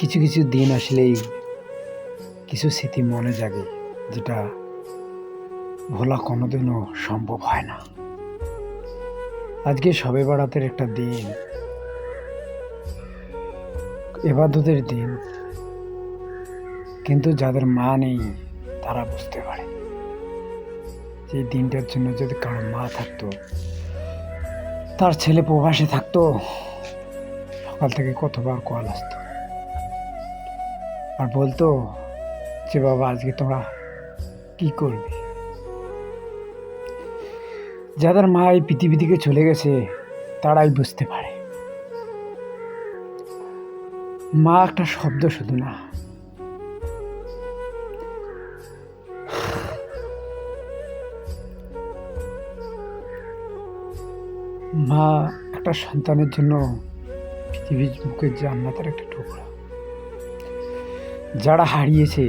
কিছু কিছু দিন আসলেই কিছু স্মৃতি মনে জাগে, যেটা ভোলা কোনোদিনও সম্ভব হয় না। আজকে সবে বরাতের একটা দিন, এবাদতের দিন, কিন্তু যাদের মা নেই, তারা বুঝতে পারে। যে দিনটার জন্য যদি কারও মা থাকতো, তার ছেলে প্রবাসে থাকতো, সকাল থেকে কতবার কল আসতো। আর বলতো যে, বাবা, আজকে তোমরা কি করবে? যাদের মা এই পৃথিবী থেকে চলে গেছে, তারাই বুঝতে পারে। মা একটা শব্দ শুধু না। মা একটা সন্তানের জন্য পৃথিবীর বুকের জান্নাতের একটা টুকরা। যারা হারিয়েছে,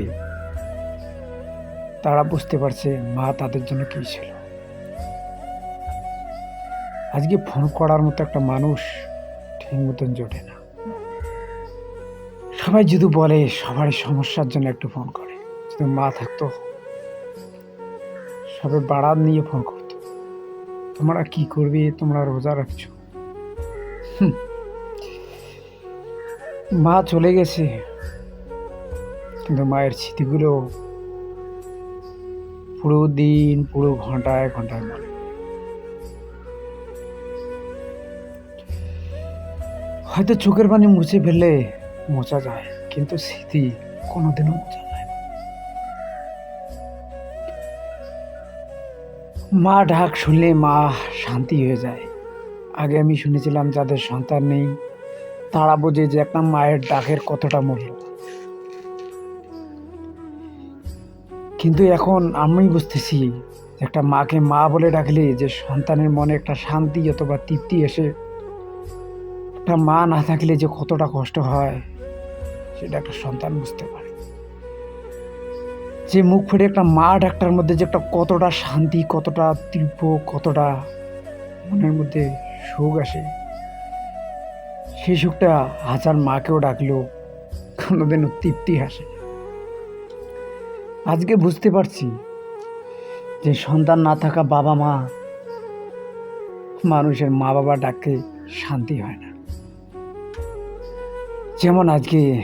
তারা বুঝতে পারছে মা তাদের জন্য কী ছিল। আজকে ফোন করার মতো একটা মানুষ ঠিক মতন জোটে না। সবাই যদি বলে সবার সমস্যার জন্য একটু ফোন করে, যদি মা থাকতো, সবাই বাড়ার নিয়ে ফোন করতো। তোমরা কি করবে? তোমরা রোজা রাখছো। মা চলে গেছে। কিন্তু মায়ের স্মৃতিগুলো পুরো দিন, পুরো ঘন্টায় ঘন্টায় মনে হয়তো চোখের পানি মুছে ফেললে মোচা যায়, কিন্তু স্মৃতি কোনোদিনও মোচা যায় মা ডাক শুনলে মা শান্তি হয়ে যায়। আগে আমি শুনেছিলাম যাদের সন্তান নেই, তারা বোঝে যে একটা মায়ের ডাকের কতটা মূল্য। কিন্তু এখন আমি বুঝতেছি, একটা মাকে মা বলে ডাকলে যে সন্তানের মনে একটা শান্তি অথবা তৃপ্তি এসে, একটা মা না থাকলে যে কতটা কষ্ট হয়, সেটা একটা সন্তান বুঝতে পারে যে মুখ ফুটে একটা মা ডাক্তার মধ্যে যে একটা কতটা শান্তি, কতটা তীব্র কতটা মনের মধ্যে সুখ আসে, সেই সুখটা হাজার মাকেও ডাকলেও কোনোদিনও তৃপ্তি আসে। আজকে বুঝতে পারছি যে সন্তান না থাকা বাবা মা মানুষের মা বাবা ডাকে শান্তি হয় না। যেমন আজকে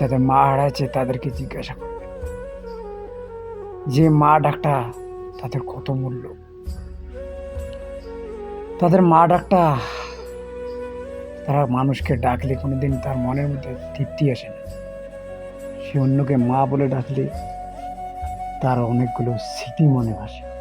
যাদের মা হারাচ্ছে তাদেরকে জিজ্ঞাসা করবে। যে মা ডাকটা তাদের কত মূল্য? তাদের মা ডাকটা তারা মানুষকে ডাকলে কোনোদিন তার মনের মধ্যে তৃপ্তি আসে না। সে অন্যকে মা বলে ডাকলে তার অনেকগুলো স্মৃতি মনে ভাসে।